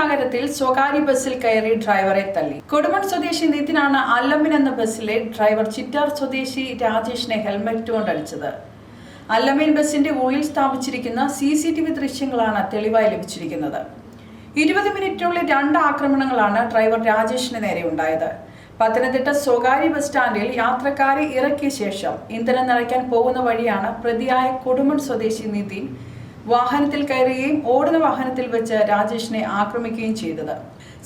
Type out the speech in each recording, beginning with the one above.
നഗരത്തിൽ സ്വകാര്യ ബസ്സിൽ കയറി ഡ്രൈവറെ തള്ളി. കൊടുമൺ സ്വദേശി നിതിനാണ് അല്ലമ്മിൻ എന്ന ബസ്സിലെ ഡ്രൈവർ ചിറ്റാർ സ്വദേശി രാജേഷിനെ ഹെൽമറ്റ് കൊണ്ടടിച്ചത്. അല്ലമ്മിൻ ബസിന്റെ ഉള്ളിൽ സ്ഥാപിച്ചിരിക്കുന്ന സി സി ടി വി ദൃശ്യങ്ങളാണ് തെളിവായി ലഭിച്ചിരിക്കുന്നത്. ഇരുപത് മിനിറ്റിനുള്ളിൽ രണ്ട് ആക്രമണങ്ങളാണ് ഡ്രൈവർ രാജേഷിന് നേരെ ഉണ്ടായത്. പത്തനംതിട്ട സ്വകാര്യ ബസ് സ്റ്റാൻഡിൽ യാത്രക്കാരെ ഇറക്കിയ ശേഷം ഇന്ധനം നിറയ്ക്കാൻ പോകുന്ന വഴിയാണ് പ്രതിയായ കൊടുമൺ സ്വദേശി നിതിൻ വാഹനത്തിൽ കയറുകയും ഓടുന്ന വാഹനത്തിൽ വെച്ച് രാജേഷിനെ ആക്രമിക്കുകയും ചെയ്തത്.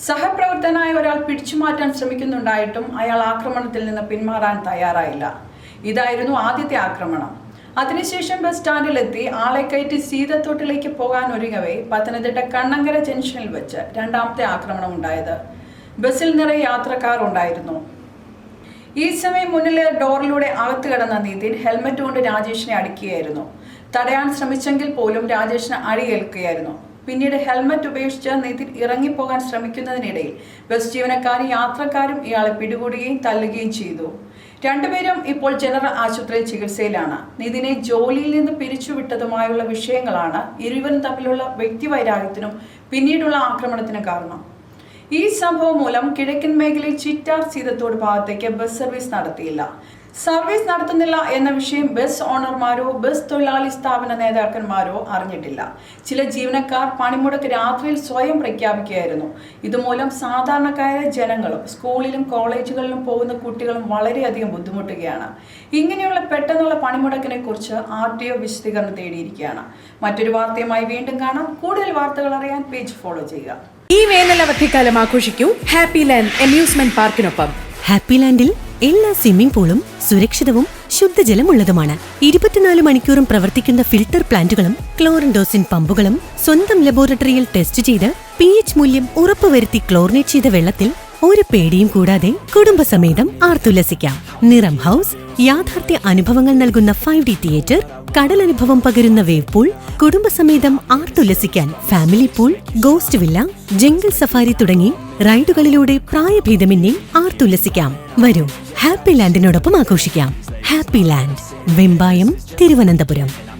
സഹപ്രവർത്തനായ ഒരാൾ പിടിച്ചുമാറ്റാൻ ശ്രമിക്കുന്നുണ്ടായിട്ടും അയാൾ ആക്രമണത്തിൽ നിന്ന് പിന്മാറാൻ തയ്യാറായില്ല. ഇതായിരുന്നു ആദ്യത്തെ ആക്രമണം. അതിനുശേഷം ബസ് സ്റ്റാൻഡിലെത്തി ആളെ കയറ്റി സീതത്തോട്ടിലേക്ക് പോകാൻ ഒരുങ്ങവേ പത്തനംതിട്ട കണ്ണങ്കര ജംഗ്ഷനിൽ വെച്ച് രണ്ടാമത്തെ ആക്രമണം ഉണ്ടായത്. ബസ്സിൽ നിറയെ യാത്രക്കാർ ഉണ്ടായിരുന്നു. ഈ സമയം മുന്നിലെ ഡോറിലൂടെ അകത്ത് കിടന്ന നീതിൻ ഹെൽമറ്റ് കൊണ്ട് രാജേഷിനെ അടിക്കുകയായിരുന്നു തടയാൻ ശ്രമിച്ചെങ്കിൽ പോലും രാജേഷിന് അടിയേൽക്കുകയായിരുന്നു പിന്നീട് ഹെൽമറ്റ് ഉപേക്ഷിച്ച് നിതിൻ ഇറങ്ങിപ്പോകാൻ ശ്രമിക്കുന്നതിനിടയിൽ ബസ് ജീവനക്കാരും യാത്രക്കാരും ഇയാളെ പിടികൂടുകയും തല്ലുകയും ചെയ്തു. രണ്ടുപേരും ഇപ്പോൾ ജനറൽ ആശുപത്രിയിൽ ചികിത്സയിലാണ്. നിതിനെ ജോലിയിൽ നിന്ന് പിരിച്ചുവിട്ടതുമായുള്ള വിഷയങ്ങളാണ് ഇരുവരും തമ്മിലുള്ള വ്യക്തിവൈരാഗ്യത്തിനും പിന്നീടുള്ള ആക്രമണത്തിനും കാരണം. ഈ സംഭവം മൂലം കിഴക്കൻ മേഖലയിൽ ചിറ്റാർ സീതത്തോട് ഭാഗത്തേക്ക് ബസ് സർവീസ് നടത്തിയില്ല. സർവീസ് നടത്തുന്നില്ല എന്ന വിഷയം ബസ് ഓണർമാരോ ബസ് തൊഴിലാളി സ്ഥാപന നേതാക്കന്മാരോ അറിഞ്ഞിട്ടില്ല. ചില ജീവനക്കാർ പണിമുടക്ക് രാത്രിയിൽ സ്വയം പ്രഖ്യാപിക്കുകയായിരുന്നു. ഇതുമൂലം സാധാരണക്കാരായ ജനങ്ങളും സ്കൂളിലും കോളേജുകളിലും പോകുന്ന കുട്ടികളും വളരെയധികം ബുദ്ധിമുട്ടുകയാണ്. ഇങ്ങനെയുള്ള പെട്ടെന്നുള്ള പണിമുടക്കിനെ കുറിച്ച് ആർ ടി ഒ വിശദീകരണം തേടിയിരിക്കുകയാണ്. മറ്റൊരു വാർത്തയുമായി വീണ്ടും കാണാം. കൂടുതൽ വാർത്തകൾ അറിയാൻ പേജ് ഫോളോ ചെയ്യുക. ഈ വേനൽ അവധിക്കാലം ആഘോഷിക്കൂ. ഹാപ്പി ലാൻഡ് അമ്യൂസ്മെന്റ് പാർക്കിനൊപ്പം. ഹാപ്പി ലാൻഡിൽ എല്ലാ സ്വിമ്മിംഗ് പൂളും സുരക്ഷിതവും ശുദ്ധജലമുള്ളതുമാണ്. ഇരുപത്തിനാല് മണിക്കൂറും പ്രവർത്തിക്കുന്ന ഫിൽട്ടർ പ്ലാന്റുകളും ക്ലോറിൻഡോസിൻ പമ്പുകളും സ്വന്തം ലബോറട്ടറിയിൽ ടെസ്റ്റ് ചെയ്ത് പി എച്ച് മൂല്യം ഉറപ്പുവരുത്തി ക്ലോറിനേറ്റ് ചെയ്ത വെള്ളത്തിൽ ഒരു പേടിയും കൂടാതെ കുടുംബസമേതം ആർത്തുല്ലസിക്കാം. നിറം ഹൗസ് യാഥാർത്ഥ്യ അനുഭവങ്ങൾ നൽകുന്ന ഫൈവ് ഡി തിയേറ്റർ കടലനുഭവം പകരുന്ന വേവ് പൂൾ കുടുംബസമേതം ആർത്തുല്ലസിക്കാൻ family pool ghost villa jungle safari തുടങ്ങി റൈഡുകളിലൂടെ പ്രായഭേദമന്യേ ആർത്തുല്ലസിക്കാം. വരൂ. ഹാപ്പി ലാൻഡിനോടൊപ്പം ആഘോഷിക്കാം. Happy Land Vembayam Thiruvananthapuram.